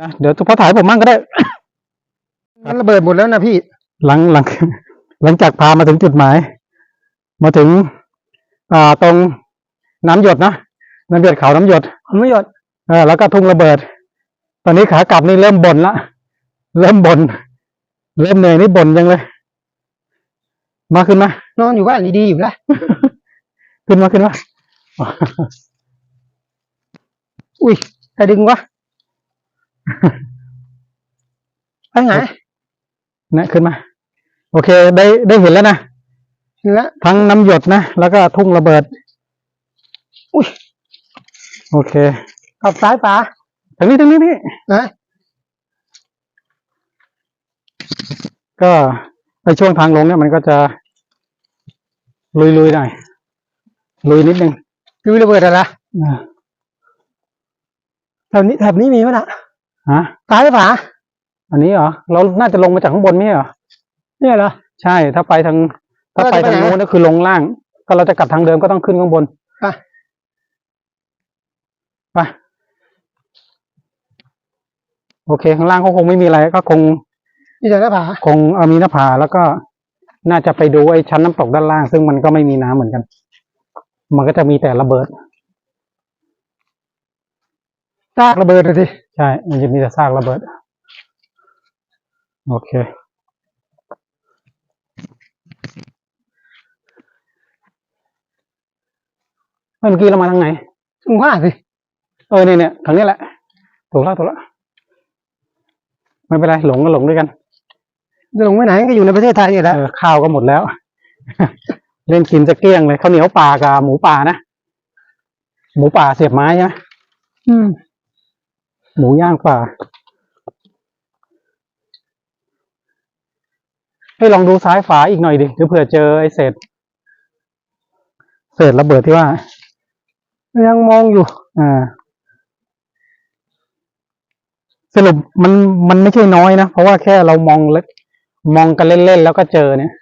นะเดี๋ยวพอถ่ายผมมั่งก็ได้มันระเบิดหมดแล้วนะพี่ หลังหลัง หลังจากพามาถึงจุดหมาย มาถึง อ่าตรงน้ำหยดนะน้ำหยดเขาน้ำหยดผมไม่หยดเออแล้วก็ทุ่งระเบิด ตอนนี้ขากลับนี่เริ่มบ่นละเริ่มบ่นเริ่มเหนื่อยนี่บ่นยังเลย มาขึ้นมานอนอยู่บ้านดีๆอยู่ละขึ้นมาขึ้นมาอุ้ยใครดึงวะ ไปไหนนะขึ้นมา โอเค ได้ได้เห็นแล้วนะเห็นแล้วทั้งน้ำหยดนะ แล้วก็ทุ่งระเบิด อุ้ยโอเคขับซ้ายป๋าทางนี้ทางนี้นี่นะก็ในช่วงทางลงเนี่ยมันก็จะลุยๆหน่อยลุยนิดนึงดูระเบิดอะไรนะแถบนี้แถบนี้มีไหมล่ะ ฮะซ้ายหรือป๋าอันนี้เหรอเราน่าจะลงมาจากข้างบนไม่ใช่เหรอเนี่ยเหรอ ใช่ถ้าไปทางถ้าแล้วไปเราจะทางไปไหนโน้นก็คือลงล่างก็เราจะกลับทางเดิมก็ต้องขึ้นข้างบนอะไปโอเค ข้างล่างก็คงไม่มีอะไร ก็คงนี่แต่หน้าผาคงเอามีหน้าผาแล้วก็น่าจะไปดูไอ้ชั้นน้ำตกด้านล่าง ซึ่งมันก็ไม่มีน้ำเหมือนกัน มันก็จะมีแต่ระเบิดซากระเบิดเลยสิ ใช่ มันจะมีแต่ซากระเบิด โอเค เมื่อกี้เรามาทางไหนถึงว่าสิ เออเนี่ยเนี่ยทางนี้แหละ ถูกแล้วถูกแล้ว ไม่เป็นไร หลงก็หลงด้วยกันจะลงไปไหนก็อยู่ในประเทศไทยอยู่แล้วเออข้าวก็หมดแล้ว เล่นกินจะเกลี้ยงเลยข้าวเหนียวปลากับหมูป่านะ หมูป่าเสียบไม้ใช่ไหมอืม หมูย่างป่าให้ลองดูซ้ายฝาอีกหน่อยดิเดี๋ยวเผื่อเจอไอ้เศษ เศษระเบิดที่ว่า ยังมองอยู่ อ่า สรุปมันมันไม่ใช่น้อยนะ เพราะว่าแค่เรามองเล็กมองกันเล่นๆแล้วก็เจอเนี่ย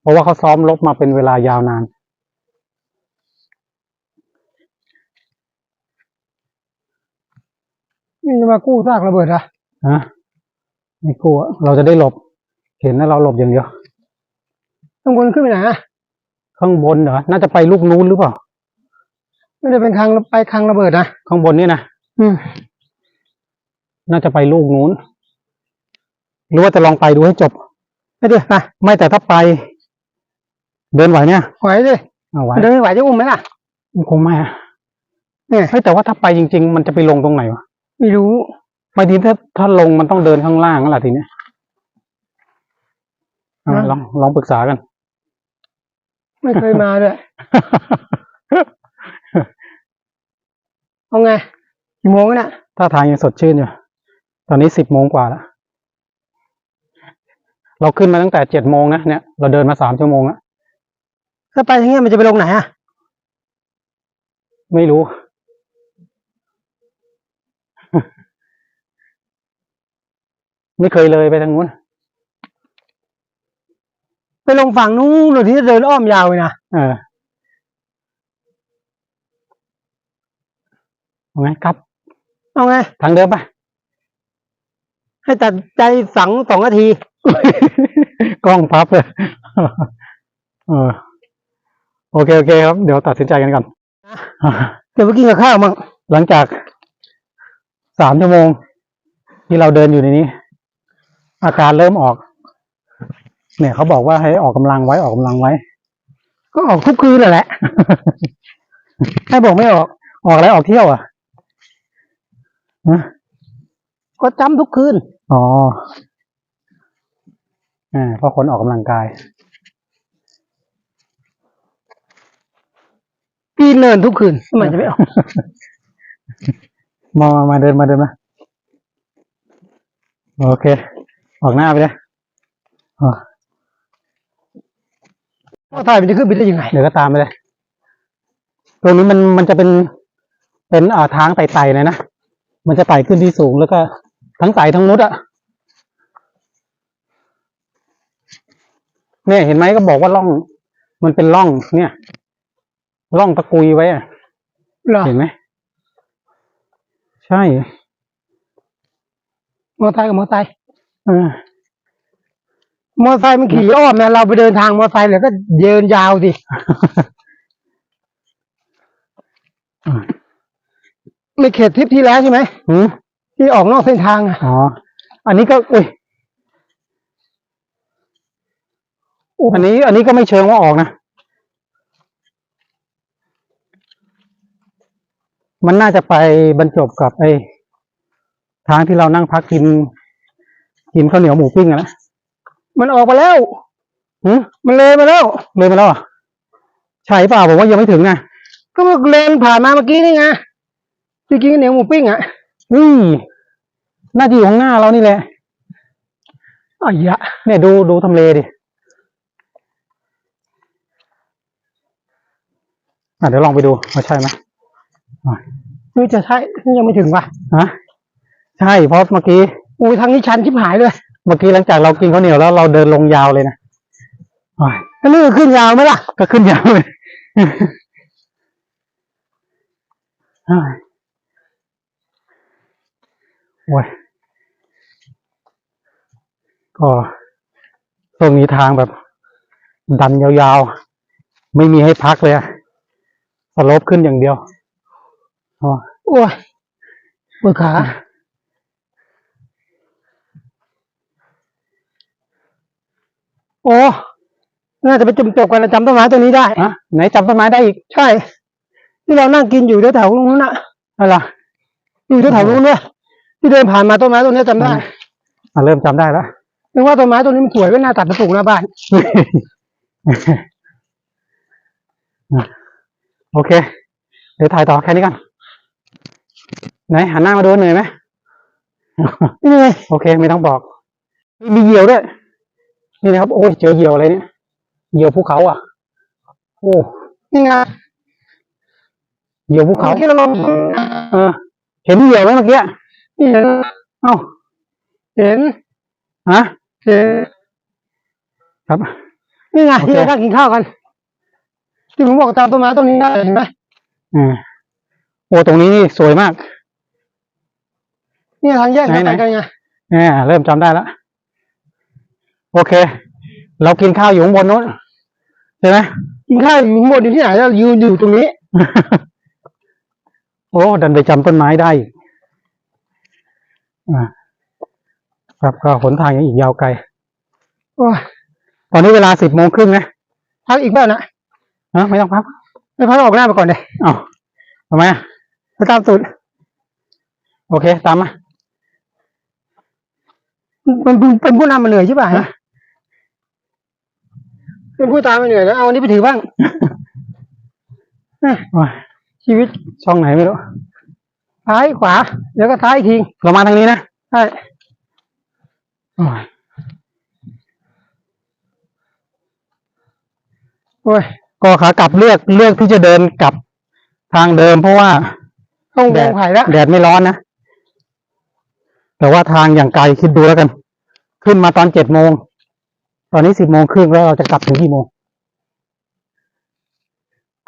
เพราะว่าเขาซ้อมรบมาเป็นเวลายาวนาน นี่จะมากู้ซากระเบิดอะฮะไม่กลัวเราจะได้หลบ เห็นนะเราหลบอย่างเดียวต้องวนขึ้นไปไหนอะข้างบนเหรอน่าจะไปลูกนู้นหรือเปล่าไม่ได้เป็นคลังไปคลังระเบิดนะข้างบนนี่นะอืมน่าจะไปลูกนู้นหรือว่าจะลองไปดูให้จบ ไม่ได้ไปไม่แต่ถ้าไป เดินไหวเนี่ยไหวดิเอาไหวเดินไม่ไหวจะอุ้มไหมล่ะคงไม่อะเนี่ยเฮ้ยแต่ว่าถ้าไปจริง ๆ มันจะไปลงตรงไหนวะ ไม่รู้ไม่ทีถ้าถ้าลงมันต้องเดินข้างล่างนั่นแหละทีเนี้ยอะนะลองลองปรึกษากัน ไม่เคยมาด้วยเอาไงกี่โมงแล้วเนี่ยถ้าทางยังสดชื่นอยู่ ตอนนี้สิบโมงกว่าแล้ว เราขึ้นมาตั้งแต่เจ็ดโมงนะเนี่ย เราเดินมาสามชั่วโมงแล้วถ้าไปอย่างเงี้ยมันจะไปลงไหนอะไม่รู้ ไม่เคยเลยไปทางนู้น ไปลงฝั่งนู้นหรือที่จะเดินอ้อมยาวเลยนะเออเอาไงครับ เอาไง ทางเดิมปะให้ตัดใจสังสองนาที กล้องพับเลยเออโอเค โอเคครับ เดี๋ยวตัดสินใจกันก่อนเดี๋ยวไปกินกับข้าวมั่งหลังจาก สามชั่วโมง ที่เราเดินอยู่ในนี้ อาการเริ่มออก เนี่ยเขาบอกว่าให้ออกกำลังไว้ออกกำลังไว้ ก็ออกทุกคืนนั่นแหละให้บอกไม่ออกออกอะไรออกเที่ยวอะฮะก็จำทุกคืน อ๋ออ่าเพราะคนออกกำลังกาย ปีนเนินทุกคืนทำไมจะไม่ออก มามามาเดินมาเดินมาโอเค ออกหน้าไปเลยอะว่าถ่ายมันจะขึ้นไปได้ยังไง เดี๋ยวก็ตามไปเลย ตรงนี้มันมันจะเป็นเป็นอ่าทางไต่ๆเลยนะ มันจะไต่ขึ้นที่สูงแล้วก็ทั้งไต่ทั้งมุดอะเนี่ยเห็นไหมก็บอกว่าร่อง มันเป็นร่อง เนี่ยร่องตะกุยไว้อะเหรอเห็นไหม ใช่อไซค์กับมอไซค์เออมอไซค์มันขี่อ้อมนะเราไปเดินทางมอไซค์เลยก็เดินยาวสิไม่เขตทริปที่แล้วใช่ไหมหืมที่ออกนอกเส้นทางอะอ๋ออันนี้ก็อุ้ยอันนี้ อันนี้ก็ไม่เชิงว่าออกนะ มันน่าจะไปบรรจบกับไอ้ทางที่เรานั่งพักกิน กินข้าวเหนียวหมูปิ้งอะนะมันออกมาแล้วหืมมันเลยมาแล้วเลยมาแล้วเหรอะใช่เปล่าผมว่ายังไม่ถึงนะก็มันเลนผ่านมาเมื่อกี้นี่ไงที่กินข้าวเหนียวหมูปิ้งอะอุ้ยน่าจะอยู่ข้างหน้าเรานี่แหละอ้ยะเนี่ยดูดูทำเลดิอะเดี๋ยวลองไปดูว่าใช่ไหม นี่จะใช่ยังไม่ถึงว่ะฮะใช่เพราะเมื่อกี้อุ้ยทางนี้ชันชิบหายเลย เมื่อกี้หลังจากเรากินข้าวเหนียวแล้วเราเดินลงยาวเลยนะอ้ายแล้วนี่ก็ขึ้นยาวไหมล่ะ ก็ขึ้นยาวเลยโอ้ยก็ตรงนี้ทางแบบ ดันยาวๆ ไม่มีให้พักเลยอะสลปขึ้นอย่างเดียว อ๋อโอ้ยปวดขาโอ้น่าจะไปจุ่มจบกันนะจำต้นไม้ตัวนี้ได้อะไหนจำต้นไม้ได้อีก ใช่ที่เรานั่งกินอยู่แถวๆนู้นน่ะอะไรอยู่แถวๆนู้นด้วยที่เดินผ่านมาต้นไม้ต้นนี้จำได้อะเริ่มจำได้แล้วนึกว่าต้นไม้ต้นนี้มันสวยก็น่าตัดมาปลูกหน้าบ้านโอเค เดี๋ยวถ่ายต่อแค่นี้กัน ไหนหันหน้ามาดูเหนื่อยไหมนี่ไงโอเค ไม่ต้องบอก มีเหยี่ยวด้วย นี่นะครับ โอ้ยเจอเหยี่ยวอะไรเนี่ยเหยี่ยวภูเขาอะ โอ้นี่ไงเหยี่ยวภูเขาที่เราลองเออ เห็นเหยี่ยวไหมเมื่อกี้นี่เห็นเอ้าเห็นฮะเห็นครับ นี่ไงโอเคที่เรานั่งกินข้าวกันที่ผมบอกตามต้นไม้ต้นนี้ได้เห็นไหมอ่าโอ้ตรงนี้นี่สวยมาก นี่ทางแยกไหนมาไหนกันไงอ่าเริ่มจำได้แล้วโอเค เรากินข้าวอยู่ข้างบนนู้นใช่ไหมกินข้าวอยู่ข้างบนอยู่ที่ไหนเรายืนอยู่ตรงนี้ โอ้ดันไปจำต้นไม้ได้อีกอ่าครับก็หนทางยังอีกยาวไกลโอ้ยตอนนี้เวลาสิบโมงครึ่งนะพักอีกบ้างนะฮะไม่ต้องพักไม่พักออกหน้าไปก่อนเลยเอ้าทำไมอะไปตามสูตรโอเค ตามมามัน เป็นเป็นผู้นำมันเหนื่อยใช่ป่ะฮะเป็นผู้ตามมันเหนื่อยแล้วเอาอันนี้ไปถือบ้างโอ้ยชีวิตช่องไหนไม่รู้ซ้ายขวาแล้วก็ซ้ายอีกทีเรามาทางนี้นะใช่โอ้ยโอ้ยก็ขากลับเลือกเลือกที่จะเดินกลับทางเดิมเพราะว่าต้องแดวดงไผ่แล้ว แดดไม่ร้อนนะ แต่ว่าทางอย่างไกลคิดดูแล้วกัน ขึ้นมาตอนเจ็ดโมง ตอนนี้สิบโมงครึ่งแล้วเราจะกลับถึงกี่โมง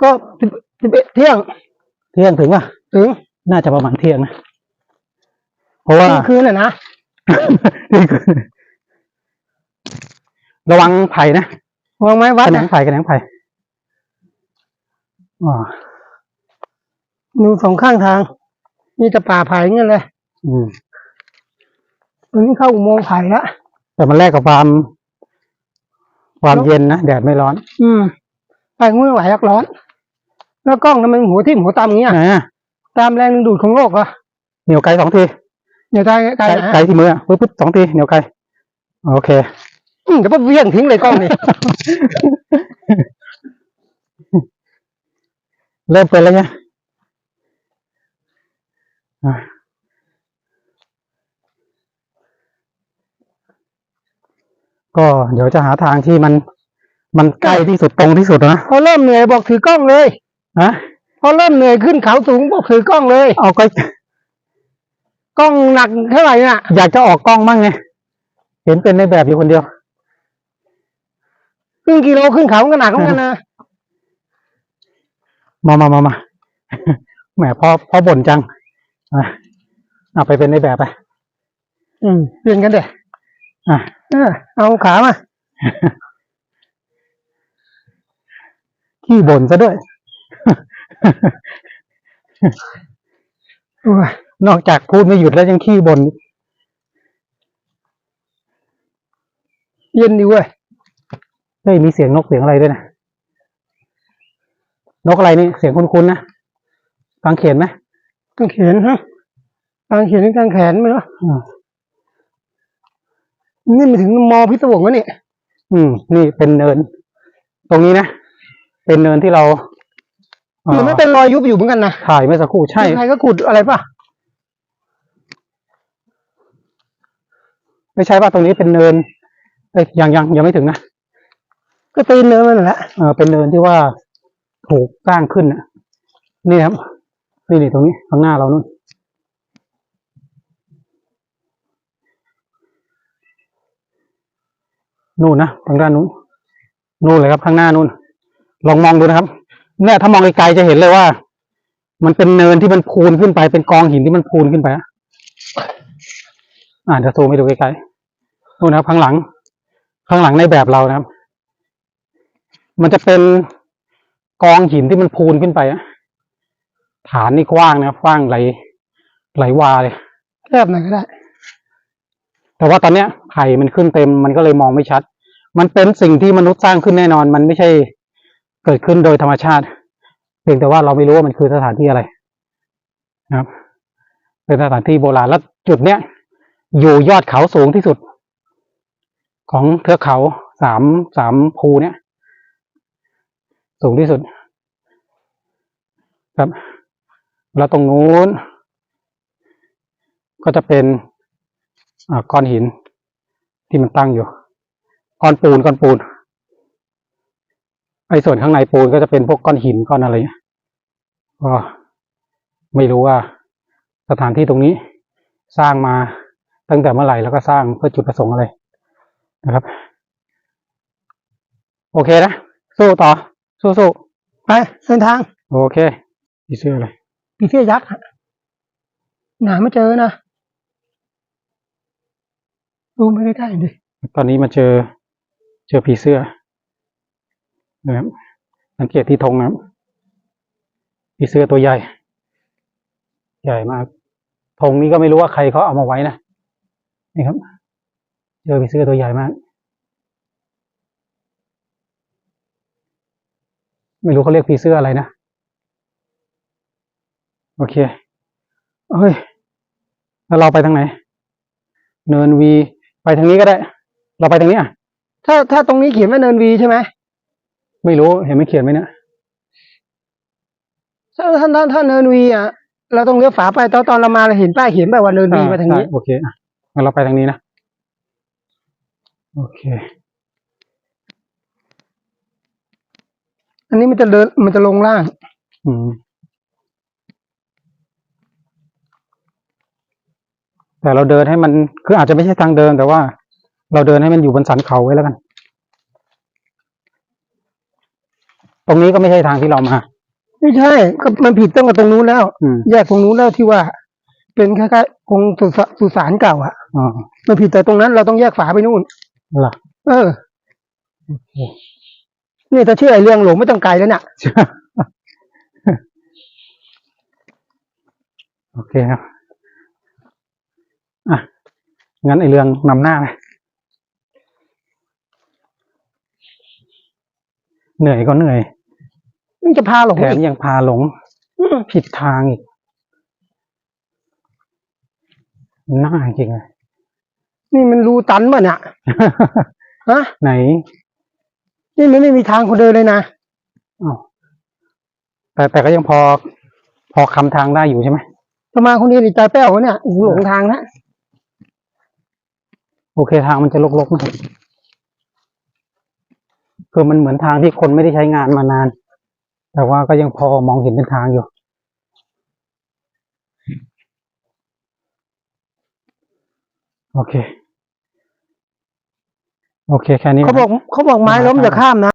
ก็สิบสิบเอ็ดเที่ยง เที่ยงถึงป่ะ ถึง น่าจะประมาณเที่ยงนะ เพราะว่าเที่ยงคืนน่ะนะระวังไผ่นะวางไม้วัดกระแหนนะงไผ่กระแหนงไผ่อ่าดูสองข้างทาง มีแต่ป่าไผ่เงี้ยเลย อืม ตรงนี้เข้าอุโมงค์ไผ่ละแต่มันแลกกับความ ความเย็นนะแดดไม่ร้อน อืมไปงูไม่ไหวรักร้อน แล้วกล้องทำไมหัวทิ่มหัวตำอย่างเงี้ยไหนอะตามแรงดึงดูดของโลกเหรอเหนียวไกลสองทีเดี๋ยวตายไกลไกลนะไกลที่มืออะปึ๊บปึ๊บสองทีเหนียวไกลโอเคอืมเดี๋ยวไปเวี่ยงทิ้งเลยกล้องนี่เริ่มเป็นแล้วเนี่ยอะ ก็เดี๋ยวจะหาทางที่มัน มันใกล้ที่สุดตรงที่สุดนะพอเริ่มเหนื่อยบอกถือกล้องเลยฮะพอเริ่มเหนื่อยขึ้นเขาสูงบอกถือกล้องเลย เอาก็กล้องหนักเท่าไหร่น่ะ อยากจะออกกล้องบ้างไงเห็นเป็นในแบบอยู่คนเดียวครึ่งกิโลขึ้นเขาก็หนักเหมือนกันนะมามามามาแหมพอพอบ่นจังอะเอาไปเป็นในแบบไปอืมเปลี่ยนกันเด็อะ เออเอาขามา ขี้บ่นซะด้วยโอ้ยนอกจากพูดไม่หยุดแล้วยังขี้บ่นเย็นดีเว้ยเฮ้ยมีเสียงนกเสียงอะไรด้วยนะ นกอะไรนี่ เสียงคุ้นๆนะฟังเขียนไหมกางเขนฮะกางเขนหรือกางแขนไม่รู้อืม นี่มาถึงมอพิศวงแล้วเนี่ยอืม นี่เป็นเนิน ตรงนี้นะ เป็นเนินที่เราเอ่อมันไม่เป็นรอยยุบอยู่เหมือนกันนะถ่ายเมื่อสักครู่ใช่ใครก็ขุดอะไรป่ะ ไม่ใช่ว่าตรงนี้เป็นเนิน เอ้ยยังยังยังไม่ถึงนะ ก็ตีนเนื้อมันนั่นแหละเออเป็นเนินที่ว่าถูกสร้างขึ้นน่ะนี่ครับนี่นี่ตรงนี้ข้างหน้าเรานู่น นู่นนะทางด้านนู้นนู่นเลยครับข้างหน้านู่น ลองมองดูนะครับ เนี่ยถ้ามองไกลๆจะเห็นเลยว่า มันเป็นเนินที่มันพูนขึ้นไปเป็นกองหินที่มันพูนขึ้นไปอะอ่าเดี๋ยวซูมให้ดูไกลๆนู่นนะครับข้างหลัง ข้างหลังในแบบเรานะครับ มันจะเป็นกองหินที่มันพูนขึ้นไปอะฐานนี่กว้างนะครับกว้างไหลไหลวาเลยแคบหน่อยก็ได้ แต่ว่าตอนเนี้ยไผ่มันขึ้นเต็มมันก็เลยมองไม่ชัด มันเป็นสิ่งที่มนุษย์สร้างขึ้นแน่นอน มันไม่ใช่เกิดขึ้นโดยธรรมชาติ เพียงแต่ว่าเราไม่รู้ว่ามันคือสถานที่อะไรนะครับ เป็นสถานที่โบราณแล้วจุดเนี้ยอยู่ยอดเขาสูงที่สุด ของเทือกเขาสามสามภูเนี้ยสูงที่สุด ครับ แล้วตรงนู้นก็จะเป็น ก้อนหิน ที่มันตั้งอยู่ก้อนปูนก้อนปูนไอ้ส่วนข้างในปูนก็จะเป็นพวกก้อนหินก้อนอะไรเงี้ยก็ไม่รู้ว่า สถานที่ตรงนี้สร้างมาตั้งแต่เมื่อไหร่แล้วก็สร้างเพื่อจุดประสงค์อะไรนะครับ โอเคนะ สู้ต่อ สู้สู้ไปเส้นทาง โอเคผีเสื้ออะไรปีเสื้อยักษ์อะหนาไม่เจอนะ ดูไม่ได้ได้ดิตอนนี้มาเจอ เจอผีเสื้อนะครับสังเกตที่ธงนะครับผีเสื้อตัวใหญ่ ใหญ่มากธงนี้ก็ไม่รู้ว่าใครเขาเอามาไว้นะนี่ครับ เจอผีเสื้อตัวใหญ่มาก ไม่รู้เขาเรียกผีเสื้ออะไรนะโอเคเฮ้ย แล้วเราไปทางไหน เนินวี ไปทางนี้ก็ได้ เราไปทางนี้อะ ถ้าถ้าตรงนี้เขียนว่าเนินวีใช่ไหมไม่รู้เห็นไม่เขียนไหมเนี่ยถ้าถ้าถ้าถ้าเนินวีอะ เราต้องเลี้ยวฝาไปตอนตอนเรามาเราเห็นป้ายเขียนแบบว่าเนินวีมาทางนี้ใช่โอเคอะงั้นเราไปทางนี้นะโอเค อันนี้มันจะเดินมันจะลงล่าง อืม แต่เราเดินให้มันคืออาจจะไม่ใช่ทางเดินแต่ว่า เราเดินให้มันอยู่บนสันเขาไว้แล้วกัน ตรงนี้ก็ไม่ใช่ทางที่เรามา ไม่ใช่ก็มันผิดตั้งแต่ตรงนู้นแล้วอืม แยกตรงนู้นแล้วที่ว่า เป็นคล้ายๆองค์สุสสุสานเก่าอะอ๋อมันผิดแต่ตรงนั้นเราต้องแยกฝาไปนู่น เหรอ เออนี่ถ้าเชื่อไอ้เรื่องหลงไม่ต้องไกลแล้วเนี่ยโอเคครับ อะ งั้นไอเรื่องนำหน้าไปเหนื่อยก็เหนื่อยมันจะพาหลงแถมอีกยังพาหลงอืมผิดทางอีกน่าจริงเลย นี่มันรูตันป่ะเนี่ย ฮะ ไหน นี่มันไม่มีทางคนเดินเลยนะอ้าวแต่แต่ก็ยังพอ พอคำทางได้อยู่ใช่ไหมจะมาคนเดียวนี่ใจแป้ววะเนี่ยโอ้โหหลงทางนะ โอเคทางมันจะลกๆหน่อยคือมันเหมือนทางที่คนไม่ได้ใช้งานมานาน แต่ว่าก็ยังพอมองเห็นเป็นทางอยู่โอเค โอเค แค่นี้เขาบอกเขาบอกไม้ล้มอย่าข้ามนะ